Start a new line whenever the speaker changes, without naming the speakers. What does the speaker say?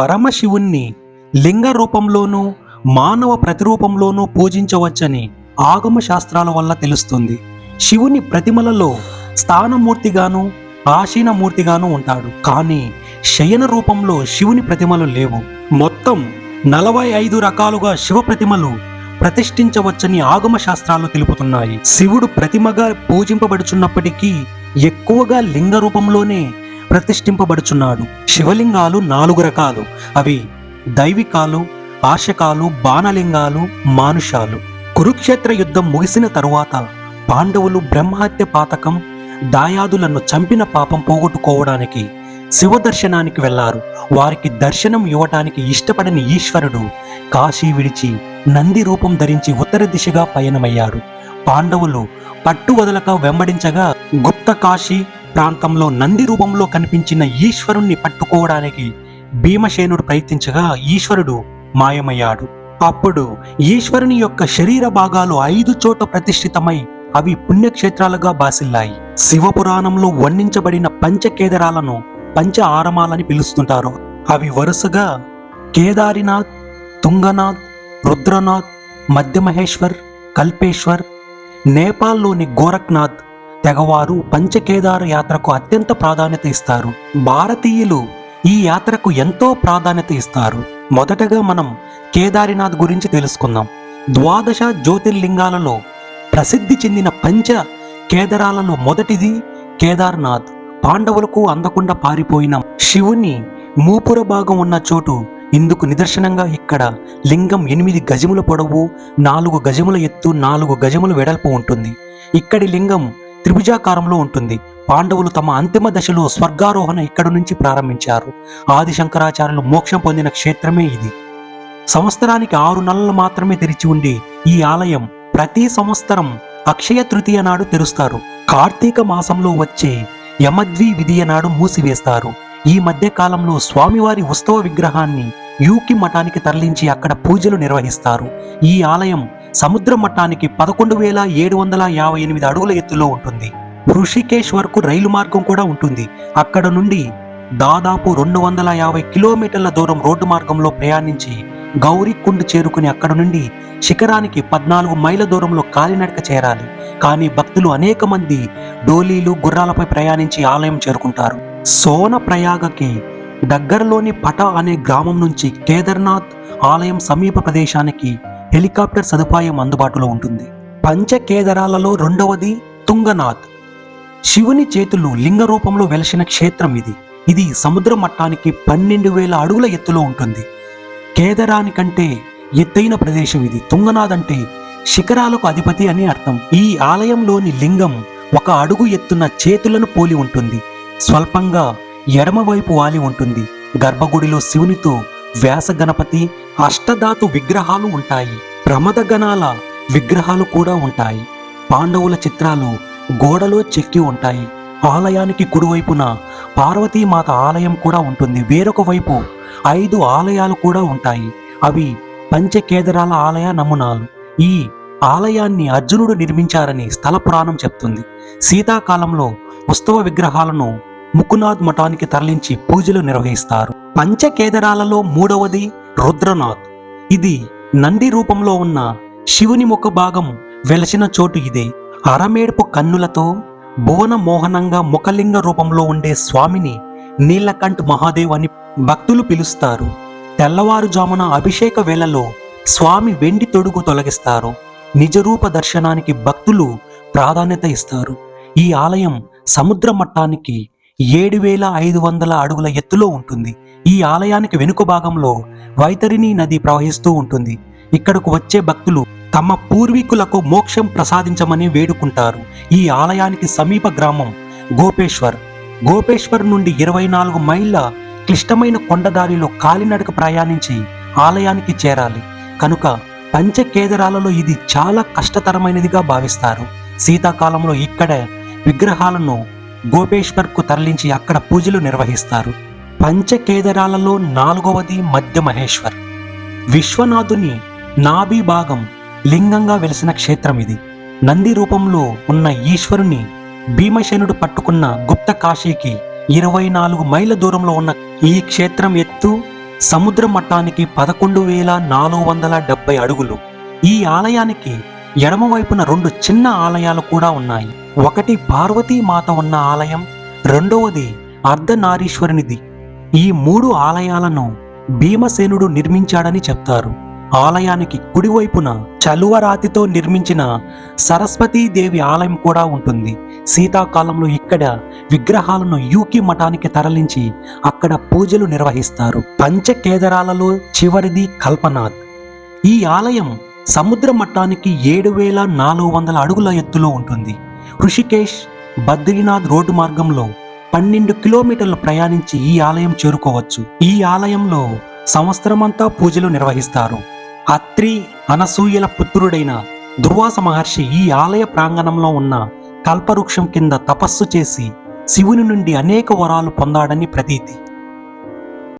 పరమశివుణ్ణి లింగ రూపంలోనూ మానవ ప్రతిరూపంలోనూ పూజించవచ్చని ఆగమ శాస్త్రాల వల్ల తెలుస్తుంది. శివుని ప్రతిమలలో స్థానమూర్తిగాను ఆసీనమూర్తిగాను ఉంటాడు. కానీ శయన రూపంలో శివుని ప్రతిమలు లేవు. మొత్తం నలభై ఐదు రకాలుగా శివ ప్రతిమలు ప్రతిష్ఠించవచ్చని ఆగమ శాస్త్రాలు తెలుపుతున్నాయి. శివుడు ప్రతిమగా పూజింపబడుచున్నప్పటికీ ఎక్కువగా లింగ రూపంలోనే ప్రతిష్ఠింపబడుచున్నాడు. శివలింగాలు నాలుగు రకాలు. అవి దైవికాలు ఆశకాలు బాణలింగాలు మానుషాలు. కురుక్షేత్ర యుద్ధం ముగిసిన తరువాత పాండవులు బ్రహ్మహత్య పాతకం దాయాదులను చంపిన పాపం పోగొట్టుకోవడానికి శివ దర్శనానికి వెళ్ళారు. వారికి దర్శనం ఇవ్వటానికి ఇష్టపడని ఈశ్వరుడు కాశీ విడిచి నంది రూపం ధరించి ఉత్తర దిశగా పయనమయ్యారు పాండవులు పట్టు వదలక వెంబడించగా గుప్త కాశీ ప్రాంతంలో నంది రూపంలో కనిపించిన ఈశ్వరుణ్ణి పట్టుకోవడానికి భీమసేనుడు ప్రయత్నించగా ఈశ్వరుడు మాయమయ్యాడు. అప్పుడు ఈశ్వరుని యొక్క శరీర భాగాలు ఐదు చోట ప్రతిష్ఠితమై అవి పుణ్యక్షేత్రాలుగా బాసిల్లాయి. శివపురాణంలో వర్ణించబడిన పంచకేదరాలను పంచ ఆరమాలని పిలుస్తుంటారు. అవి వరుసగా కేదారినాథ్ తుంగనాథ్ రుద్రనాథ్ మధ్యమహేశ్వర్ కల్పేశ్వర్ నేపాల్లోని గోరఖ్నాథ్ తెగవారు పంచకేదార యాత్రకు అత్యంత ప్రాధాన్యత ఇస్తారు. భారతీయులు ఈ యాత్రకు ఎంతో ప్రాధాన్యత ఇస్తారు. మొదటగా మనం కేదారినాథ్ గురించి తెలుసుకుందాం. ద్వాదశ జ్యోతిర్లింగాలలో ప్రసిద్ధి చెందిన పంచ కేదారాలలో మొదటిది కేదార్నాథ్. పాండవులకు అందకుండా పారిపోయిన శివుని మూపుర భాగం ఉన్న చోటు ఇందుకు నిదర్శనంగా ఇక్కడ లింగం ఎనిమిది గజముల పొడవు నాలుగు గజముల ఎత్తు నాలుగు గజముల వెడల్పు ఉంటుంది. ఇక్కడి లింగం త్రిభుజాకారంలో ఉంటుంది. పాండవులు తమ అంతిమ దశలో స్వర్గారోహణ ఇక్కడి నుంచి ప్రారంభించారు. ఆది శంకరాచార్యులు మోక్షం పొందిన క్షేత్రమే ఇది. సంవత్సరానికి ఆరు నెలలు మాత్రమే తెరిచి ఉండి ఈ ఆలయం ప్రతి సంవత్సరం అక్షయ తృతీయ నాడు తెరుస్తారు. కార్తీక మాసంలో వచ్చే యమద్వి విధియ నాడు మూసివేస్తారు. ఈ మధ్య కాలంలో స్వామివారి ఉత్సవ విగ్రహాన్ని యూకి మఠానికి తరలించి అక్కడ పూజలు నిర్వహిస్తారు. ఈ ఆలయం సముద్ర మట్టానికి పదకొండు వేల ఏడు వందల యాభై ఎనిమిది అడుగుల ఎత్తులో ఉంటుంది. ఋషికేశ్ వరకు రైలు మార్గం కూడా ఉంటుంది. అక్కడ నుండి దాదాపు రెండు వందల యాభై కిలోమీటర్ల దూరం రోడ్డు మార్గంలో ప్రయాణించి గౌరీకుండ్ చేరుకుని అక్కడ నుండి శిఖరానికి పద్నాలుగు మైళ్ళ దూరంలో కాలినడక చేరాలి. కానీ భక్తులు అనేక మంది డోలీలు గుర్రాలపై ప్రయాణించి ఆలయం చేరుకుంటారు. సోన ప్రయాగకి దగ్గరలోని పట అనే గ్రామం నుంచి కేదార్నాథ్ ఆలయం సమీప ప్రదేశానికి హెలికాప్టర్ సదుపాయం అందుబాటులో ఉంటుంది. పంచ కేదరాలలో రెండవది తుంగనాథ్. శివుని చేతులు లింగ రూపంలో వెలసిన క్షేత్రం ఇది. ఇది సముద్ర మట్టానికి పన్నెండు వేల అడుగుల ఎత్తులో ఉంటుంది. కేదరానికంటే ఎత్తైన ప్రదేశం ఇది. తుంగనాథ్ అంటే శిఖరాలకు అధిపతి అని అర్థం. ఈ ఆలయంలోని లింగం ఒక అడుగు ఎత్తున చేతులను పోలి ఉంటుంది. స్వల్పంగా ఎడమవైపు వాలి ఉంటుంది. గర్భగుడిలో శివునితో వ్యాస గణపతి అష్టధాతు విగ్రహాలు ఉంటాయి. ప్రమద గణాల విగ్రహాలు కూడా ఉంటాయి. పాండవుల చిత్రాలు గోడలో చెక్కి ఉంటాయి. ఆలయానికి కుడివైపున పార్వతీమాత ఆలయం కూడా ఉంటుంది. వేరొక వైపు ఐదు ఆలయాలు కూడా ఉంటాయి. అవి పంచకేదరాల ఆలయ నమూనాలు. ఈ ఆలయాన్ని అర్జునుడు నిర్మించారని స్థల పురాణం చెప్తుంది. శీతాకాలంలో ఉత్సవ విగ్రహాలను ముకునాథ్ మఠానికి తరలించి పూజలు నిర్వహిస్తారు. పంచకేదరాలలో మూడవది రుద్రనాథ్. ఇది నంది రూపంలో ఉన్న శివుని ముఖ భాగం వెలసిన చోటు ఇదే. అరమేడుపు కన్నులతో భువన మోహనంగా ముఖలింగ రూపంలో ఉండే స్వామిని నీలకంఠ్ మహాదేవ్ అని భక్తులు పిలుస్తారు. తెల్లవారుజామున అభిషేక వేళలో స్వామి వెండి తొడుగు తొలగిస్తారు. నిజరూప దర్శనానికి భక్తులు ప్రాధాన్యత ఇస్తారు. ఈ ఆలయం సముద్ర మట్టానికి ఏడు వేల ఐదు వందల అడుగుల ఎత్తులో ఉంటుంది. ఈ ఆలయానికి వెనుక భాగంలో వైతరిణి నది ప్రవహిస్తూ ఉంటుంది. ఇక్కడకు వచ్చే భక్తులు తమ పూర్వీకులకు మోక్షం ప్రసాదించమని వేడుకుంటారు. ఈ ఆలయానికి సమీప గ్రామం గోపేశ్వర్. గోపేశ్వర్ నుండి ఇరవై నాలుగు మైళ్ళ క్లిష్టమైన కొండదారిలో కాలినడక ప్రయాణించి ఆలయానికి చేరాలి. కనుక పంచకేదరాలలో ఇది చాలా కష్టతరమైనదిగా భావిస్తారు. శీతాకాలంలో ఇక్కడ విగ్రహాలను గోపేశ్వర్కు తరలించి అక్కడ పూజలు నిర్వహిస్తారు. పంచకేదరాలలో నాలుగవది మధ్య మహేశ్వర్ విశ్వనాథుని నాభి భాగం లింగంగా వెలిసిన క్షేత్రం ఇది. నంది రూపంలో ఉన్న ఈశ్వరుని భీమసేనుడు పట్టుకున్న గుప్త కాశీకి ఇరవై నాలుగు మైళ్ళ దూరంలో ఉన్న ఈ క్షేత్రం ఎత్తు సముద్ర మట్టానికి పదకొండు వేల నాలుగు వందల డెబ్బై అడుగులు. ఈ ఆలయానికి ఎడమవైపున రెండు చిన్న ఆలయాలు కూడా ఉన్నాయి. ఒకటి పార్వతీ మాత ఉన్న ఆలయం రెండవది అర్ధనారీశ్వరునిది. ఈ మూడు ఆలయాలను భీమసేనుడు నిర్మించాడని చెప్తారు. ఆలయానికి కుడివైపున చలువరాతితో నిర్మించిన సరస్వతీదేవి ఆలయం కూడా ఉంటుంది. శీతాకాలంలో ఇక్కడ విగ్రహాలను యూకి మఠానికి తరలించి అక్కడ పూజలు నిర్వహిస్తారు. పంచకేదరాలలో చివరిది కల్పనాథ్. ఈ ఆలయం సముద్ర మట్టానికి ఏడు వేల నాలుగు వందల అడుగుల ఎత్తులో ఉంటుంది. ఋషికేశ్ బద్రీనాథ్ రోడ్డు మార్గంలో పన్నెండు కిలోమీటర్లు ప్రయాణించి ఈ ఆలయం చేరుకోవచ్చు. ఈ ఆలయంలో సంవత్సరమంతా పూజలు నిర్వహిస్తారు. అత్రి అనసూయల పుత్రుడైన దుర్వాస మహర్షి ఈ ఆలయ ప్రాంగణంలో ఉన్న కల్పవృక్షం కింద తపస్సు చేసి శివుని నుండి అనేక వరాలు పొందాడని ప్రతీతి.